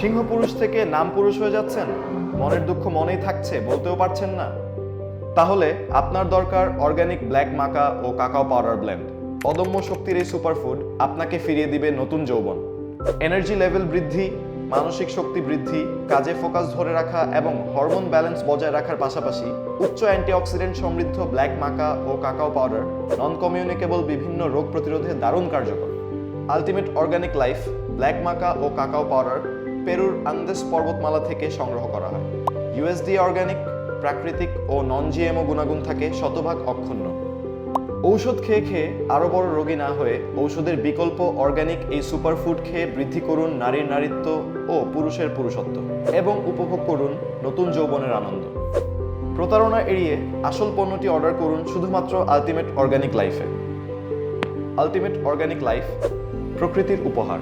সিংহ পুরুষ থেকে নাম পুরুষ হয়ে যাচ্ছেন? মনের দুঃখ মনেই থাকছে, বলতেও পারছেন না। তাহলে আপনার দরকার অর্গানিক ব্ল্যাক মাকা ও কাকাও পাউডার ব্লেন্ড অদম্য শক্তির এই সুপারফুড আপনাকে ফিরিয়ে দিবে নতুন যৌবন। এনার্জি লেভেল বৃদ্ধি, মানসিক শক্তি বৃদ্ধি, কাজে ফোকাস ধরে রাখা এবং হরমোন ব্যালেন্স বজায় রাখার পাশাপাশি উচ্চ অ্যান্টিঅক্সিডেন্ট সমৃদ্ধ ব্ল্যাক মাকা ও কাকাও পাউডার নন কমিউনিকেবল বিভিন্ন রোগ প্রতিরোধে দারুণ কার্যকর। আলটিমেট অর্গানিক লাইফ ব্ল্যাক মাকা ও কাকাও পাউডার পেরুর আন্দেস পর্বতমালা থেকে সংগ্রহ করা হয়। ইউএসডি অর্গানিক প্রাকৃতিক ও নন জিএমও গুণাগুণ থাকে শতভাগ অক্ষুণ্ণ। ঔষধ খেয়ে খেয়ে আরও বড় রোগী না হয়ে ঔষধের বিকল্প অর্গানিক এই সুপারফুড খেয়ে বৃদ্ধি করুন নারীর নারীত্ব ও পুরুষের পুরুষত্ব এবং উপভোগ করুন নতুন যৌবনের আনন্দ। প্রতারণা এড়িয়ে আসল পণ্যটি অর্ডার করুন শুধুমাত্র আলটিমেট অর্গানিক লাইফে আলটিমেট অর্গানিক লাইফ প্রকৃতির উপহার।